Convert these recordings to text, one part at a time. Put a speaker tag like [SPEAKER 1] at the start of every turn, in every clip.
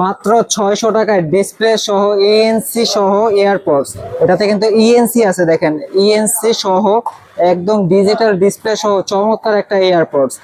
[SPEAKER 1] মাত্র ছয়শো টাকায় ডিসপ্লে সহ ইএনসি সহ এয়ারপডস এটাতে কিন্তু ইএনসি আছে, দেখেন। ইএনসি সহ একদম ডিজিটাল ডিসপ্লে সহ চমৎকার একটা এয়ারপডস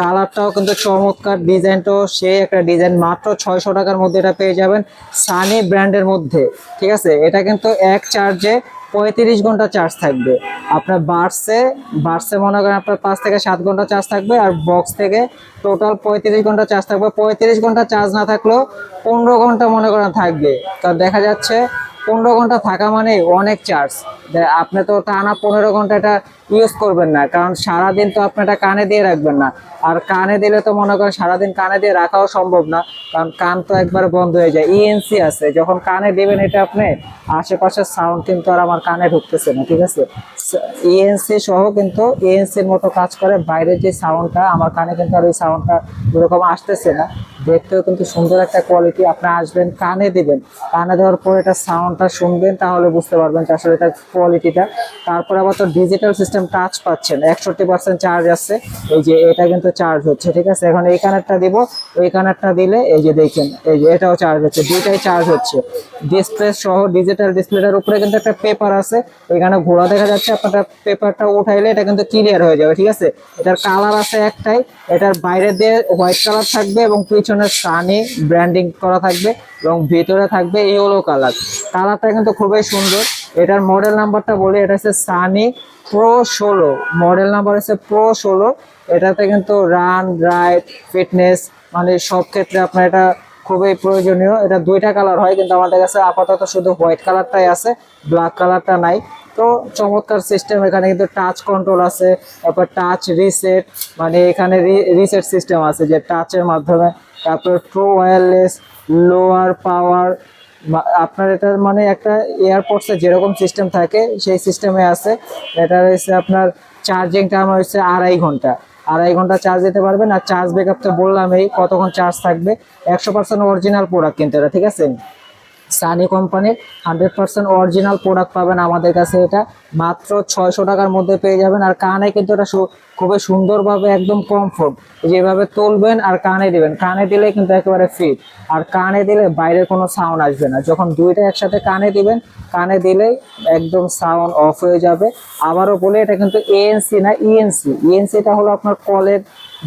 [SPEAKER 1] কালারটাও কিন্তু চমৎকার ডিজাইনটাও সেই একটা ডিজাইন মাত্র ছয়শো টাকার মধ্যে এটা পেয়ে যাবেন সানি ব্র্যান্ডের মধ্যে। ঠিক আছে? এটা কিন্তু এক চার্জে পঁয়ত্রিশ ঘণ্টা চার্জ থাকবে। আপনার বার্সে বার্সে মনে করেন আপনার পাঁচ থেকে সাত ঘণ্টা চার্জ থাকবে আর বক্স থেকে টোটাল পঁয়ত্রিশ ঘণ্টা চার্জ থাকবে। পঁয়ত্রিশ ঘণ্টা চার্জ না থাকলেও পনেরো ঘণ্টা মনে করেন থাকবে। কারণ দেখা যাচ্ছে পনেরো ঘণ্টা থাকা মানে অনেক চার্জ আপনি তো টানা পনেরো ঘণ্টা এটা ইউজ করবেন না, কারণ সারাদিন তো আপনি এটা কানে দিয়ে রাখবেন না। আর কানে দিলে তো মনে করেন সারাদিন কানে দিয়ে রাখাও সম্ভব না, কারণ কান তো একবার বন্ধ হয়ে যায়। ইএনসি আছে, যখন কানে দেবেন এটা আপনি, আশেপাশের সাউন্ড কিন্তু আর আমার কানে ঢুকতেছে না, ঠিক আছে? ইএনসি সহ কিন্তু ইএনসির মতো কাজ করে, বাইরের যে সাউন্ডটা আমার কানে কিন্তু আর ওই সাউন্ডটা ওরকম আসতেছে না। দেখতেও কিন্তু সুন্দর একটা কোয়ালিটি আপনি আসবেন, কানে দিবেন। কানে দেওয়ার পর এটা সাউন্ডটা শুনবেন, তাহলে বুঝতে পারবেন যে আসলে এটা কোয়ালিটিটা তারপর আবার তো ডিজিটাল সিস্টেম টাচ পাচ্ছেন। একষট্টি পার্সেন্ট চার্জ আছে। এই যে এটা কিন্তু চার্জ হচ্ছে, ঠিক আছে? এখন এই কানেরটা দিব ওই কানেরটা দিলে, এই যে দেখেন, এই যে এটাও চার্জ হচ্ছে, দুইটাই চার্জ হচ্ছে। ডিসপ্লে সহ ডিজিটাল ডিসপ্লেটার উপরে কিন্তু একটা পেপার আছে। এখানে ঘোড়া দেখা যাচ্ছে, আপনার পেপারটা উঠাইলে এটা কিন্তু ক্লিয়ার হয়ে যাবে, ঠিক আছে? এটার কালার আছে একটাই, এটার বাইরে দিয়ে হোয়াইট কালার থাকবে এবং পিছনে সানি ব্র্যান্ডিং করা থাকবে এবং ভেতরে থাকবে ইয়েলো কালার কালারটা কিন্তু খুবই সুন্দর। এটার মডেল নাম্বারটা বলি, এটা হচ্ছে সানি প্রো ষোলো। মডেল নাম্বার হচ্ছে প্রো ষোলো। এটাতে কিন্তু রান রাইড ফিটনেস মানে সব ক্ষেত্রে আপনার এটা খুবই প্রয়োজনীয়। এটা দুইটা কালার হয়, কিন্তু আমাদের কাছে আপাতত শুধু হোয়াইট কালারটাই আছে ব্ল্যাক কালারটা নাই। তো চমৎকার সিস্টেম এখানে কিন্তু টাচ কন্ট্রোল আছে, তারপর টাচ রিসেট মানে এখানে রিসেট সিস্টেম আছে যে টাচের মাধ্যমে। তারপর প্রো ওয়্যারলেস লোয়ার পাওয়ার আপনার এটার মানে একটা এয়ারপোর্টসে যেরকম সিস্টেম থাকে, সেই সিস্টেমে আছে। এটা হচ্ছে আপনার চার্জিং টাইম হচ্ছে আড়াই ঘণ্টা। আড়াই ঘণ্টা চার্জ দিতে পারবেন আর চার্জ ব্যাকআপ বললাম এই কতক্ষণ চার্জ থাকবে। একশো পার্সেন্ট অরিজিনাল প্রোডাক্ট কিন্তু এটা, ঠিক আছে? সানি কোম্পানির হান্ড্রেড পার্সেন্ট অরিজিনাল প্রোডাক্ট পাবেন আমাদের কাছে এটা। মাত্র ছয়শো টাকার মধ্যে পেয়ে যাবেন। আর কানে কিন্তু এটা খুবই সুন্দরভাবে একদম কমফোর্ট যেভাবে তুলবেন আর কানে দিবেন। কানে দিলে কিন্তু একেবারে ফিট আর কানে দিলে বাইরের কোনো সাউন্ড আসবে না। যখন দুইটা একসাথে কানে দিবেন, কানে দিলেই একদম সাউন্ড অফ হয়ে যাবে। আবারও বলে, এটা কিন্তু এএনসি না ইএনসি ইএনসিটা হলো আপনার কলের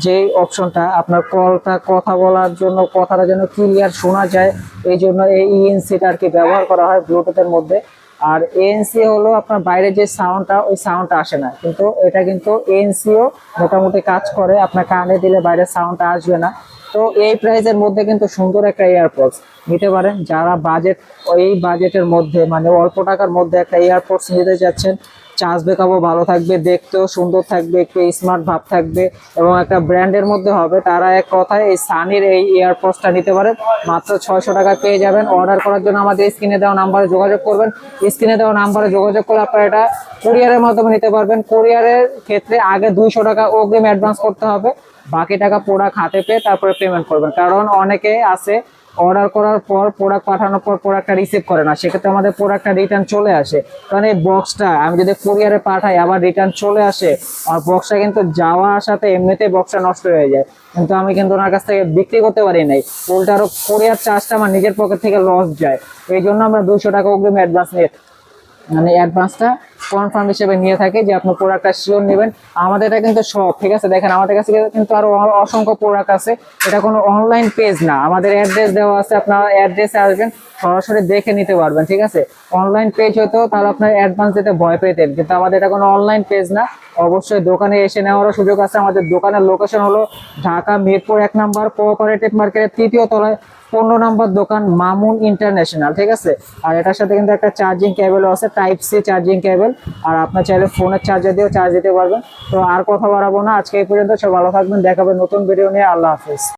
[SPEAKER 1] যে অপশনটা আপনার কলটা কথা বলার জন্য, কথাটা যেন ক্লিয়ার শোনা যায়, এই জন্য এই ইএনসিটা আর কি ব্যবহার করা হয় ব্লুটুথের মধ্যে। আর এএনসি হলো আপনার বাইরে যে সাউন্ডটা ওই সাউন্ডটা আসে না। কিন্তু এটা কিন্তু এএনসিও মোটামুটি কাজ করে, আপনার কানে দিলে বাইরের সাউন্ডটা আসবে না। তো এই প্রাইসের মধ্যে কিন্তু সুন্দর একটা এয়ারপডস নিতে পারেন। যারা বাজেট এই বাজেটের মধ্যে মানে অল্প টাকার মধ্যে একটা এয়ারপডস নিতে যাচ্ছেন চার্জ ব্যাকআপও ভালো থাকবে, দেখতেও সুন্দর থাকবে, একটু স্মার্ট ভাব থাকবে এবং একটা ব্র্যান্ডের মধ্যে হবে। তারা এক কথায় এই সানির এই এয়ারপোর্টসটা নিতে পারেন। মাত্র ছয়শো টাকা পেয়ে যাবেন। অর্ডার করার জন্য আমাদের স্ক্রিনে দেওয়া নাম্বারে যোগাযোগ করবেন। স্ক্রিনে দেওয়া নাম্বারে যোগাযোগ করলে আপনারা এটা কুরিয়ারের মাধ্যমে নিতে পারবেন। কুরিয়ারের ক্ষেত্রে আগে দুইশো টাকা অগ্রিম অ্যাডভান্স করতে হবে। বাকি টাকা প্রোডাক্ট হাতে পেয়ে তারপরে পেমেন্ট করবেন। কারণ অনেকে আছে অর্ডার করার পর প্রোডাক্ট পাঠানোর পর প্রোডাক্টটা রিসিভ করে না, সেক্ষেত্রে আমাদের প্রোডাক্টটা রিটার্ন চলে আসে। কারণ এই বক্সটা আমি যদি কুরিয়ারে পাঠাই, আবার রিটার্ন চলে আসে আর বক্সটা কিন্তু যাওয়া আসাতে এমনিতেই বক্সটা নষ্ট হয়ে যায়। কিন্তু আমি কিন্তু ওনার কাছ থেকে বিক্রি করতে পারি নাই। উল্টা আরও কোরিয়ার চার্জটা আমার নিজের পকেট থেকে লস যায়। এই জন্য আমরা দুশো টাকা অগ্রিম অ্যাডভান্স নিয়ে মানে অ্যাডভান্সটা কনফার্ম হিসেবে নিয়ে থাকে যে আপনি প্রোডাক্টটা শিওর নেবেন। আমাদের এটা কিন্তু সব ঠিক আছে? দেখেন, আমাদের কাছে কিন্তু আরও অসংখ্য প্রোডাক্ট আছে। এটা কোনো অনলাইন পেজ না। আমাদের অ্যাড্রেস দেওয়া আছে, আপনারা অ্যাড্রেসে আসবেন। সরাসরি দেখে নিতে পারবেন, ঠিক আছে? অনলাইন পেজ হতো তাহলে আপনার অ্যাডভান্স দিতে ভয় পেতেন কিন্তু আমাদের এটা কোনো অনলাইন পেজ না। অবশ্যই দোকানে এসে নেওয়ারও সুযোগ আছে। আমাদের দোকানের লোকেশন হলো ঢাকা মিরপুর এক নাম্বার কোঅপারেটিভ মার্কেটের তৃতীয় তলায় পনেরো নম্বর দোকান মামুন ইন্টারন্যাশনাল ঠিক আছে? আর এটার সাথে কিন্তু একটা চার্জিং কেবলও আছে টাইপ সি চার্জিং কেবল আর আপনার চাইলে ফোনের চার্জার দিয়েও চার্জ দিতে পারবেন। তো আর কথা বাড়াবো না। আজকে এই পর্যন্ত সব ভালো থাকবেন। দেখাবেন নতুন ভিডিও নিয়ে। আল্লাহ হাফিজ।